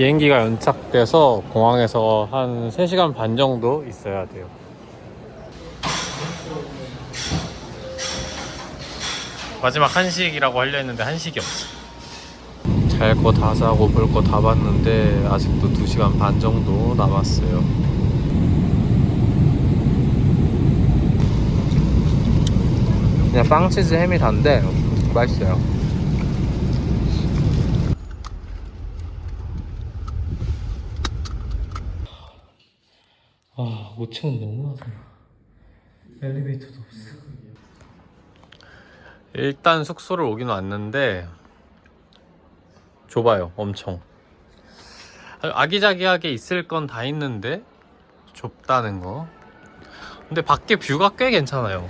비행기가 연착돼서 공항에서 한 3시간 반 정도 있어야 돼요. 마지막 한식이라고 하려 했는데 한식이 없어. 잘 거다 자고 볼 거 다 봤는데 아직도 2시간 반 정도 남았어요. 그냥 빵치즈 햄이 단데 맛있어요. 아, 5층은 너무 하잖아. 엘리베이터도 없어. 일단 숙소를 오긴 왔는데 좁아요, 엄청. 아기자기하게 있을 건 다 있는데 좁다는 거. 근데 밖에 뷰가 꽤 괜찮아요.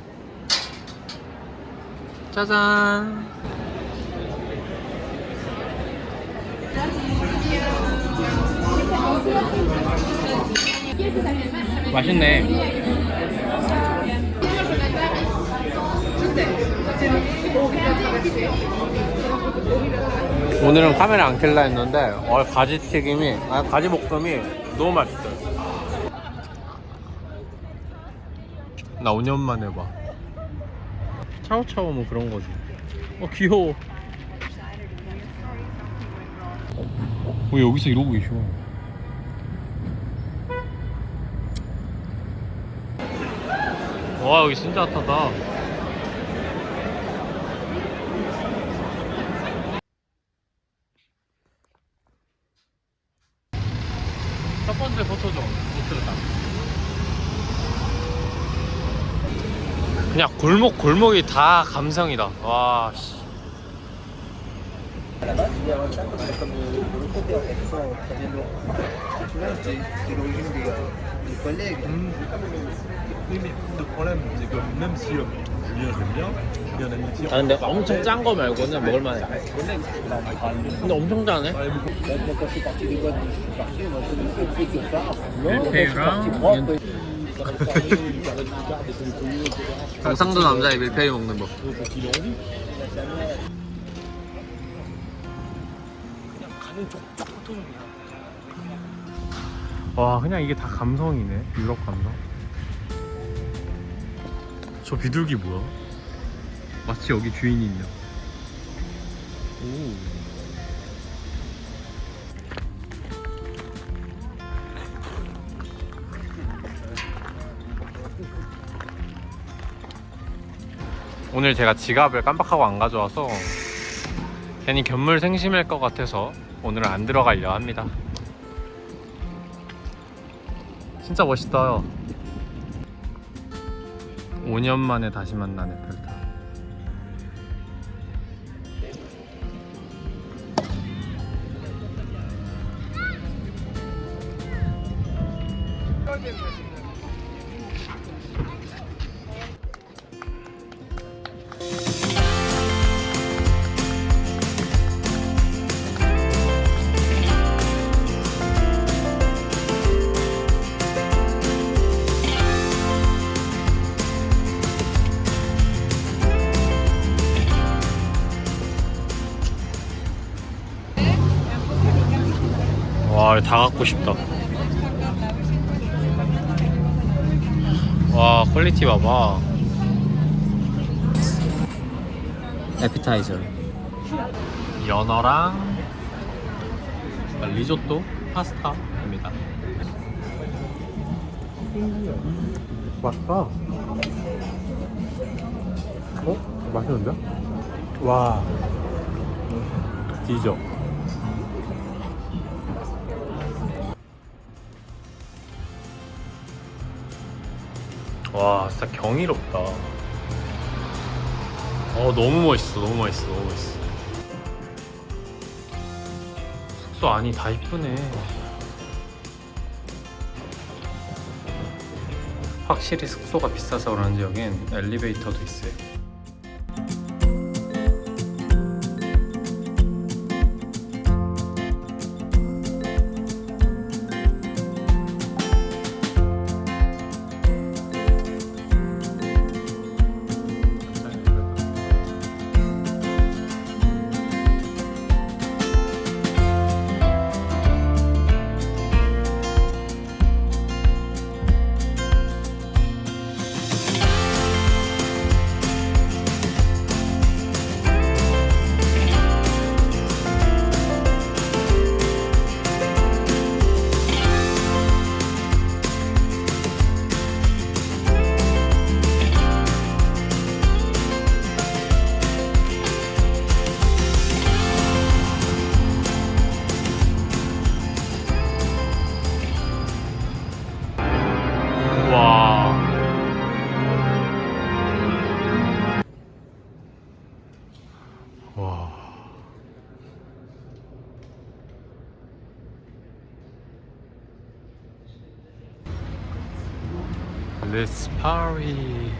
짜잔. 맛있네. 오늘은 카메라 안 켤라 했는데 어, 가지 튀김이 아 가지 볶음이 너무 맛있어요. 나 5년 만에 봐. 차오차오 뭐 그런 거지. 어 귀여워. 왜 여기서 이러고 계셔? 와 여기 진짜 핫하다. 첫 번째 포토존 노트르담. 그냥 골목 골목이 다 감성이다. 와 씨. À euh, euh. Oui, mais le problème, c'est que même si euh, Julien, j'aime bien, j'ai un amitié. 아 근데 엄청 짠 거 말고는 먹을만해. 근데 엄청 짜네. Quand je suis parti des boîtes, je suis parti. Non, quand je suis parti ça va des etc. 경상도 남자의 밀푀유 먹는 법. Donc, il a envie. 와 그냥 이게 다 감성이네 유럽 감성 저 비둘기 뭐야? 마치 여기 주인이 있냐 오 오늘 제가 지갑을 깜빡하고 안 가져와서 괜히 견물 생심일 것 같아서 오늘은 안 들어가려 합니다 진짜 멋있다. 5년 만에 다시 만난 에펠 다 갖고 싶다. 와, 퀄리티 봐봐. 에피타이저 연어랑 리조또, 파스타입니다. 맛있다. 어? 맛있는데? 와. 뒤져. 와, 진짜 경이롭다. 어, 너무 멋있어, 너무 멋있어, 너무 멋있어. 숙소 안이 다 이쁘네. 확실히 숙소가 비싸서 그런지 여긴 엘리베이터도 있어요. Let's party.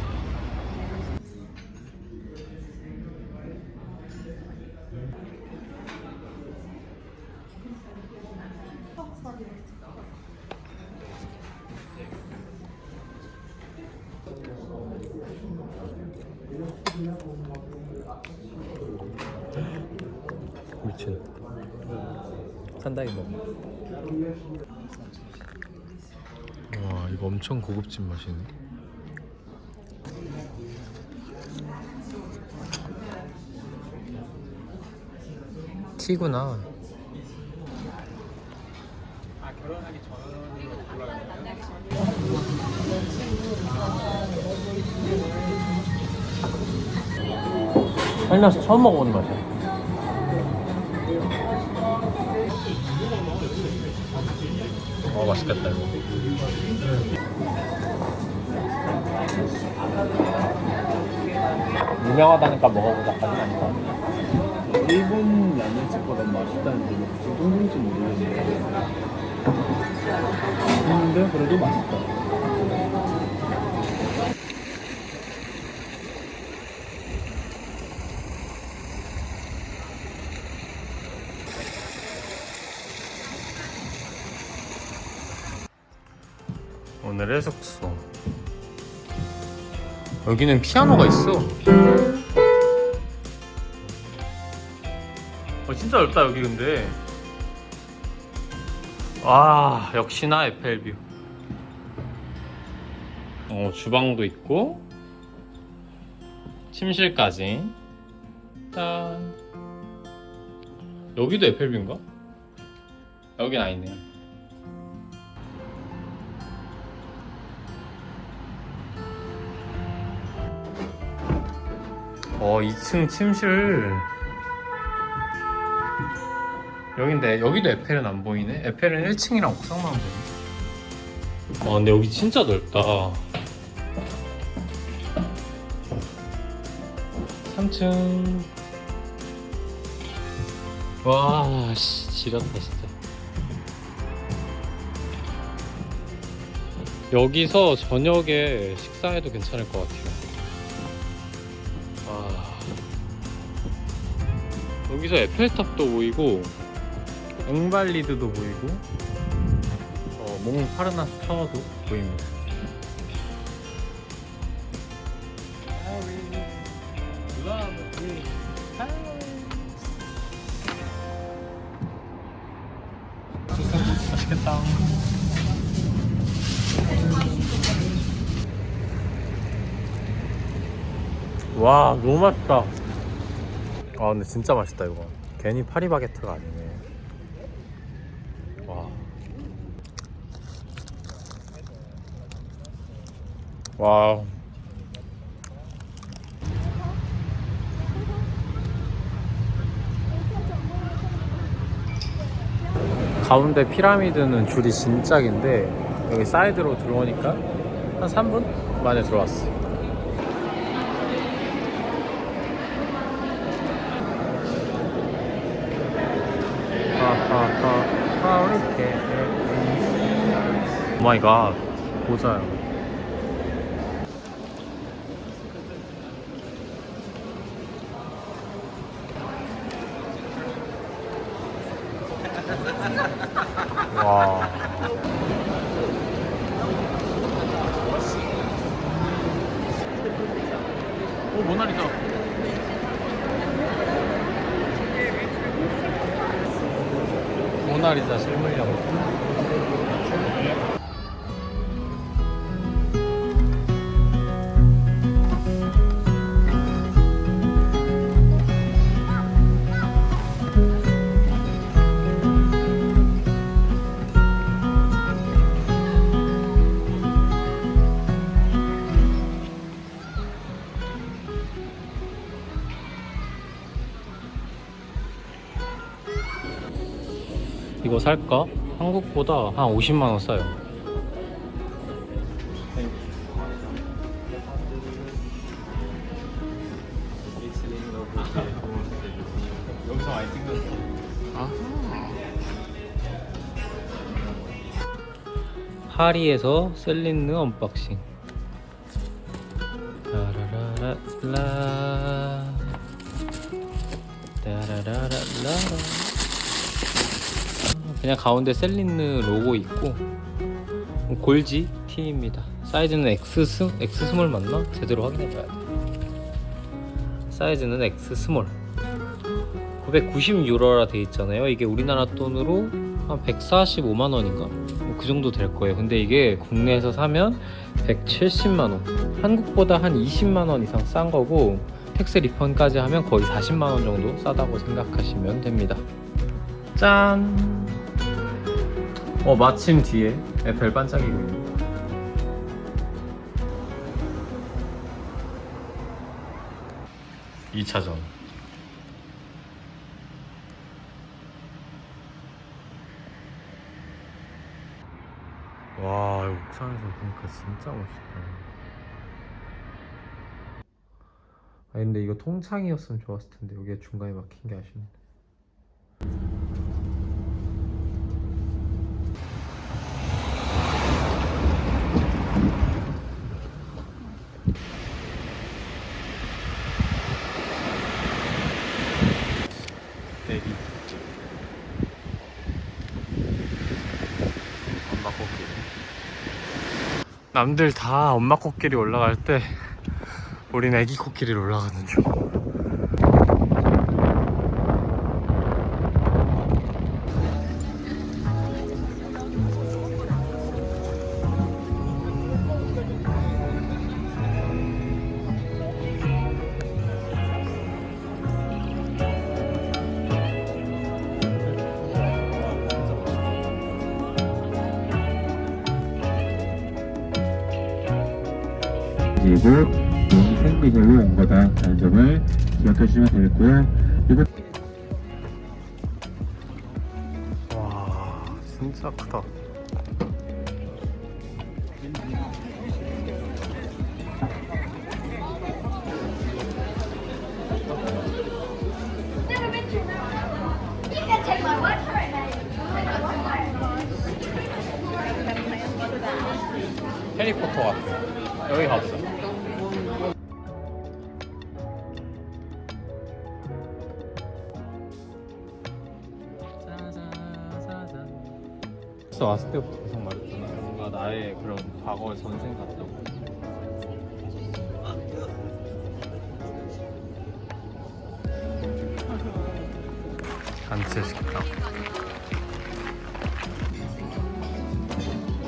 엄청 고급진 맛이네. 티구나. 살면서 처음 먹어보는 맛이야. 어 맛있겠다 이거. 유명하다니까 먹어보자까지는 아닌 것 같아. 일본 라면집보다 맛있다는 게 무슨 동동인지 모르겠는데 근데 그래도 맛있다 오늘의 숙소. 여기는 피아노가 있어. 진짜 넓다 여기 근데. 와 역시나 에펠뷰. 어 주방도 있고 침실까지. 짠. 여기도 에펠뷰인가? 여긴 아니네요. 어 2층 침실 여긴데 여기도 에펠은 안 보이네. 에펠은 1층이랑 옥상만 보이네. 아 근데 여기 진짜 넓다. 3층. 와 씨, 지렸다 진짜. 여기서 저녁에 식사해도 괜찮을 것 같아요. 아, 여기서 에펠탑도 보이고 앵발리드도 보이고 어, 몽파르나스 타워도 보입니다. 와 너무 맛있다. 아 근데 진짜 맛있다 이거. 괜히 파리바게트가 아니네 와 와우. 가운데 피라미드는 줄이 진짜 긴데 여기 사이드로 들어오니까 한 3분 만에 들어왔어. 하하하 이렇게 오 마이 갓. 고자요 살까? 한국보다 한 50만 원 싸요. 방송 많이 찍는 파리에서 셀린느 언박싱. 라라라라 라라라라 그냥 가운데 셀린느 로고 있고 골지 T입니다 사이즈는 X 스 X 스몰 맞나? 제대로 확인해 봐야 돼 사이즈는 X 스몰 990 유로라 돼 있잖아요 이게 우리나라 돈으로 한 145만 원인가? 뭐 그 정도 될 거예요. 근데 이게 국내에서 사면 170만 원. 한국보다 한 20만 원 이상 싼 거고 텍스 리펀까지 하면 거의 40만 원 정도 싸다고 생각하시면 됩니다. 짠. 어 마침 뒤에 별 반짝이고 있네. 이차전 와, 이거 옥상에서 보니까 진짜 멋있다. 아, 근데 이거 통창이었으면 좋았을 텐데 여기에 중간에 막힌 게 아쉽네. 대리. 엄마 코끼리. 남들 다 엄마 코끼리 올라갈 때 우린 애기 코끼리 올라가는 중. 그리고 이 생비적으로 온 거다 라는 점을 기억해 주시면 되겠고요. 그리고 와, 진짜 크다. 해리포터 같아. 여기 가보자. 그래서 왔을 때부터 계속 말했잖아. 뭔가 나의 그런 과거의 전생 같다고. 단체 식당.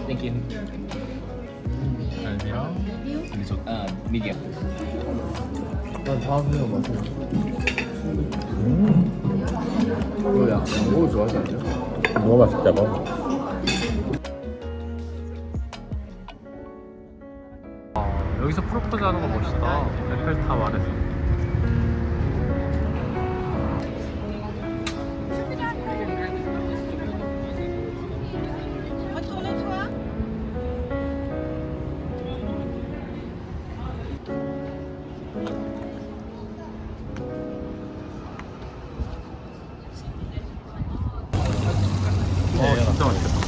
Thank you. 갈비랑 리조 아 미디엄. 난 다음에 맛있어. 이거 야, 이거 좋아하지 않냐? 너무 맛있다고. 포즈 하는 거 멋있다. 에펠탑 아래서. 어, 진짜 맛있겠다.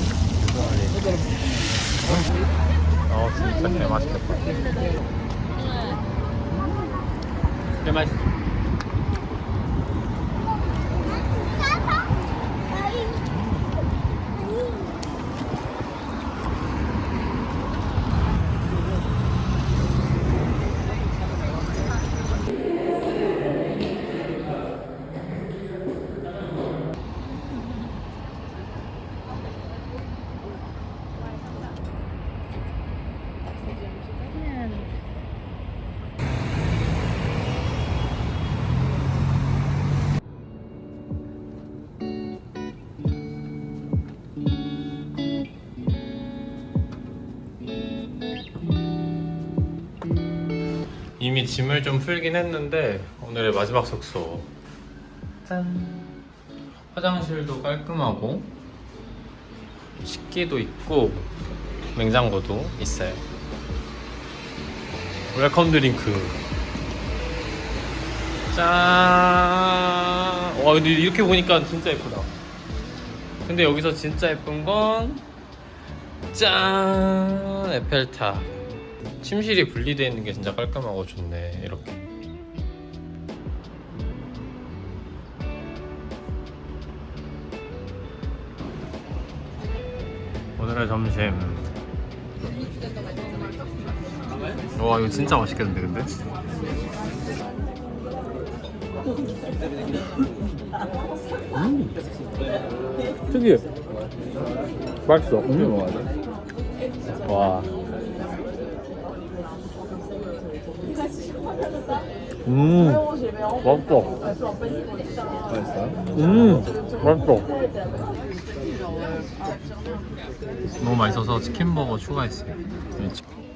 이미 짐을 좀 풀긴 했는데 오늘의 마지막 숙소 짠 화장실도 깔끔하고 식기도 있고 냉장고도 있어요 웰컴 드링크 짠 와, 근데 이렇게 보니까 진짜 예쁘다. 근데 여기서 진짜 예쁜 건 짠! 에펠탑. 침실이 분리되어 있는 게 진짜 깔끔하고 좋네. 이렇게. 오늘의 점심. 와 이거 진짜 맛있겠는데 근데? 특이해. 맛있어. 돼. 와. 음, 맛있어. 맛있어요? 음, 맛있어. 너무 맛있어서 치킨버거 추가했어요.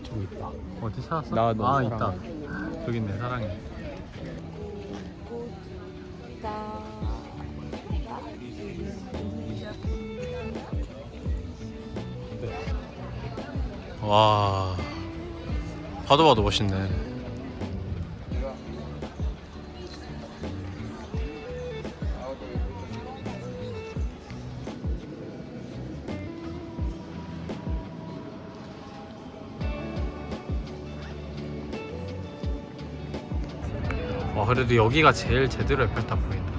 저기 있다. 어디 찾았어? 나너 아. 있다. 저기 있네 사랑해. 와, 봐도 봐도 멋있네. 그래도 여기가 제일 제대로 에펠탑 보인다.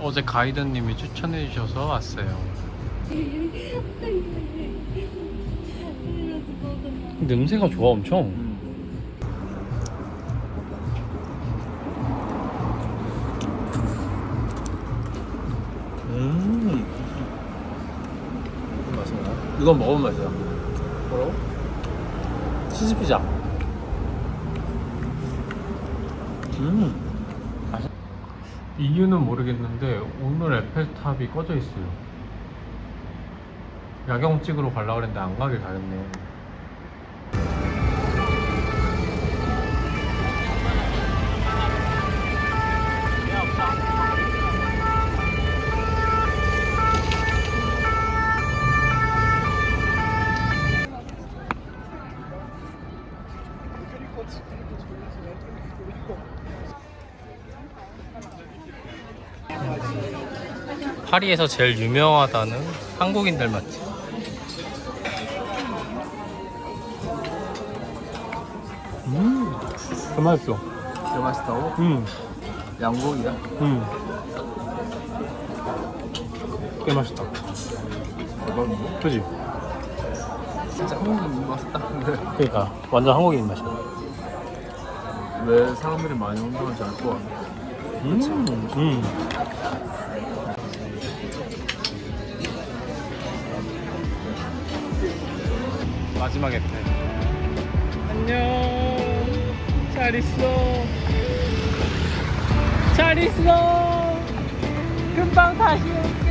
어제 가이드님이 추천해 주셔서 왔어요. 냄새가 좋아 엄청. 음. 맛있나? 이건 먹으면 맛이야. 뭐라고? 치즈 피자. 음. 이유는 모르겠는데 오늘 에펠탑이 꺼져 있어요. 야경 찍으러 가려고 했는데 안 가길 잘했네. 파리에서 제일 유명하다는 한국인들 맛집. 음, 그 맛있어. 진짜 맛있다고? 음, 양고기야. 음. 꽤 맛있다. 대박이네. 그지? 진짜 한국인 맛있다. 근데 그러니까 완전 한국인 맛이야. 왜 사람들이 많이 온다는지 알 것 같네. 음, 음. 마지막 에펠. 안녕. 잘 있어. 잘 있어. 금방 다시 올게.